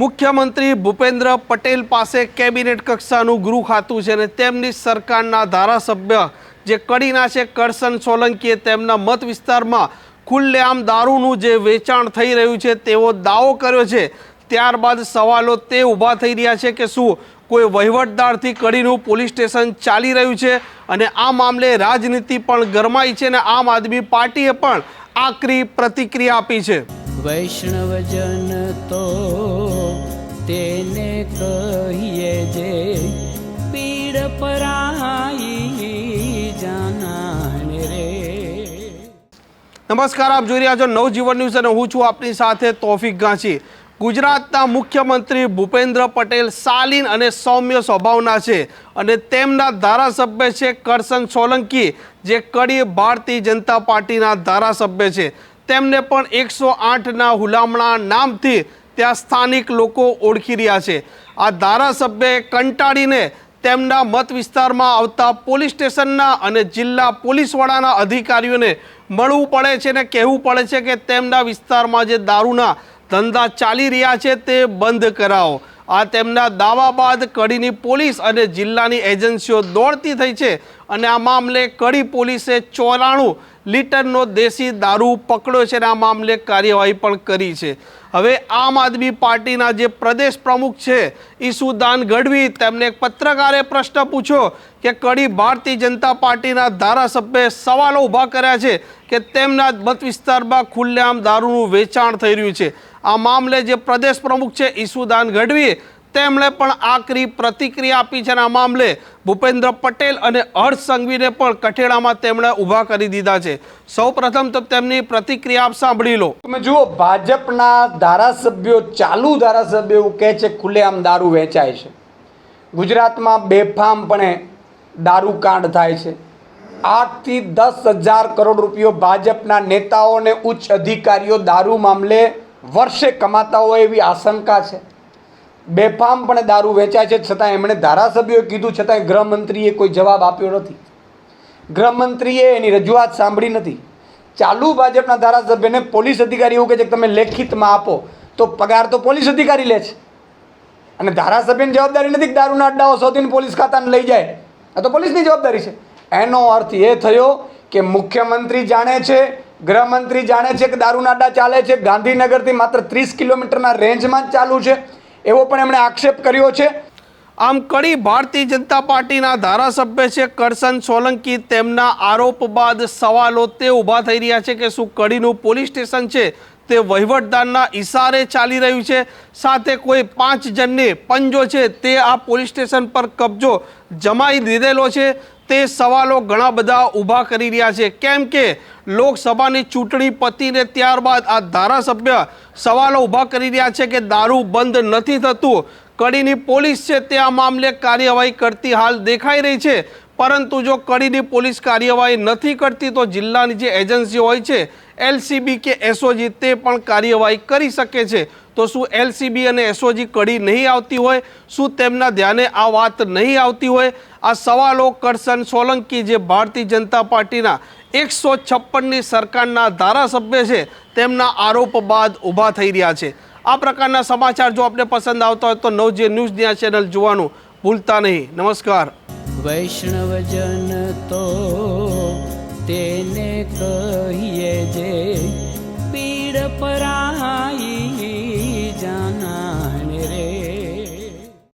મુખ્યમંત્રી ભૂપેન્દ્ર પટેલ પાસે કેબિનેટ કક્ષાનું ગૃહ ખાતું છે અને તેમની સરકારના ધારાસભ્ય જે કડીના છે કરસન સોલંકીએ તેમના મત વિસ્તારમાં ખુલ્લેઆમ દારૂનું જે વેચાણ થઈ રહ્યું છે, તેવો દાવો કર્યો છે. ત્યારબાદ સવાલો તે ઊભા થઈ રહ્યા છે કે શું કોઈ વહીવટદારથી કડીનું પોલીસ સ્ટેશન ચાલી રહ્યું છે અને આ મામલે રાજનીતિ પણ ગરમાઈ છે અને આમ આદમી પાર્ટીએ પણ આકરી પ્રતિક્રિયા આપી છે. વૈષ્ણવજન તો કહીએ જે પીડ પરાઈ જાનાને રે. નમસ્કાર, આપ જોઈ રહ્યા છો નવજીવન ન્યૂઝ અને હું છું આપની સાથે તોફિક ગાંચી ગુજરાતના મુખ્યમંત્રી ભૂપેન્દ્ર પટેલ શાલીન અને સૌમ્ય સ્વભાવના છે અને તેમના ધારાસભ્ય છે કરસન સોલંકી, જે કડી ભારતીય જનતા પાર્ટીના ધારાસભ્ય છે. તેમને પણ એકસો આઠના હુલામણા નામથી ત્યાં સ્થાનિક લોકો ઓળખી રહ્યા છે. આ ધારાસભ્યએ કંટાળીને તેમના મત વિસ્તારમાં આવતા પોલીસ સ્ટેશનના અને જિલ્લા પોલીસ વડાના અધિકારીઓને મળવું પડે છે ને કહેવું પડે છે કે તેમના વિસ્તારમાં જે દારૂના ધંધા ચાલી રહ્યા છે તે બંધ કરાવો. આ તેમના દાવા બાદ કડીની પોલીસ અને જિલ્લાની એજન્સીઓ દોડતી થઈ છે. અને આ મામલે કડી પોલીસે ચોરાણું લીટરનો દેશી દારૂ પકડ્યો છે અને આ મામલે કાર્યવાહી પણ કરી છે. હવે આમ આદમી પાર્ટીના જે પ્રદેશ પ્રમુખ છે, ઈસુદાન ગઢવી, તેમને એક પત્રકારે પ્રશ્ન પૂછ્યો કે કડી ભારતીય જનતા પાર્ટીના ધારાસભ્યે સવાલો ઊભા કર્યા છે કે તેમના મત વિસ્તારમાં ખુલ્લેઆમ દારૂનું વેચાણ થઈ રહ્યું છે. આ મામલે જે પ્રદેશ પ્રમુખ છે, ઈસુદાન ગઢવી તેમણે પણ આકરી પ્રતિક્રિયા આપી છે અને આ મામલે ભૂપેન્દ્ર પટેલ અને હર્ષ સંઘવીને પણ કઠેડામાં તેમણે ઊભા કરી દીધા છે. સૌ પ્રથમ તો તેમની પ્રતિક્રિયા સાંભળી લો. તમે જુઓ, ભાજપના ધારાસભ્યો ચાલુ ધારાસભ્યો એવું કહે છે, ખુલ્લેઆમ દારૂ વેચાય છે. ગુજરાતમાં બેફામપણે દારૂ કાંડ થાય છે. આઠથી દસ હજાર કરોડ રૂપિયો ભાજપના નેતાઓ અને ઉચ્ચ અધિકારીઓ દારૂ મામલે વર્ષે કમાતા હોય એવી આશંકા છે. બેફામપણે દારૂ વેચાય છે, છતાં એમણે ધારાસભ્યોએ કીધું, છતાંય ગૃહમંત્રીએ કોઈ જવાબ આપ્યો નથી. ગૃહમંત્રીએ એની રજૂઆત સાંભળી નથી. ચાલુ ભાજપના ધારાસભ્યને પોલીસ અધિકારી એવું કહે છે કે તમે લેખિતમાં આપો, તો પગાર તો પોલીસ અધિકારી લે છે. અને ધારાસભ્યની જવાબદારી નથી કે દારૂના અડ્ડાઓ શોધીને પોલીસ ખાતાને લઈ જાય. આ તો પોલીસની જવાબદારી છે. એનો અર્થ એ થયો કે મુખ્યમંત્રી જાણે છે, ગૃહમંત્રી જાણે છે કે દારૂના અડ્ડા ચાલે છે. ગાંધીનગરથી માત્ર ત્રીસ કિલોમીટરના રેન્જમાં જ ચાલુ છે. એવો પણ એમણે આક્ષેપ કર્યો છે. આમ કડી ભારતીય જનતા પાર્ટીના ધારાસભ્ય છે કરસન સોલંકી. તેમના આરોપ બાદ સવાલો તે ઊભા થઈ રહ્યા છે કે શું કડીનું પોલીસ સ્ટેશન છે તે વહીવટદારના ઈશારે ચાલી રહ્યું છે? સાથે કોઈ પાંચ જણને પંજો છે તે આ પોલીસ સ્ટેશન પર કબજો જમાઈ દીધેલો છે. તે સવાલો ઘણા બધા ઊભા કરી રહ્યા છે. કેમ કે લોકસભાની ચૂંટણી પતીને ત્યારબાદ આ ધારાસભ્ય સવાલો ઊભા કરી રહ્યા છે કે દારૂ બંધ નથી થતું. કડીની પોલીસ છે તે આ મામલે કાર્યવાહી કરતી હાલ દેખાઈ રહી છે. પરંતુ જો કડીની પોલીસ કાર્યવાહી નથી કરતી તો જિલ્લાની જે એજન્સી હોય છે, એલસીબી કે એસઓજી, તે પણ કાર્યવાહી કરી શકે છે. તો શું એલસીબી અને એસઓજી કડી નહીં આવતી હોય? શું તેમના ધ્યાને આ વાત નહીં આવતી હોય? આ સવાલો કરશન સોલંકી જે ભારતીય જનતા પાર્ટીના એકસો છપ્પનની સરકારના ધારાસભ્ય છે, તેમના આરોપ બાદ ઊભા થઈ રહ્યા છે. આ પ્રકારના સમાચાર જો આપને પસંદ આવતા હોય તો નવજે ન્યૂઝની આ ચેનલ જોવાનું ભૂલતા નહીં. નમસ્કાર. વૈષ્ણવજન તો તેને કહીએ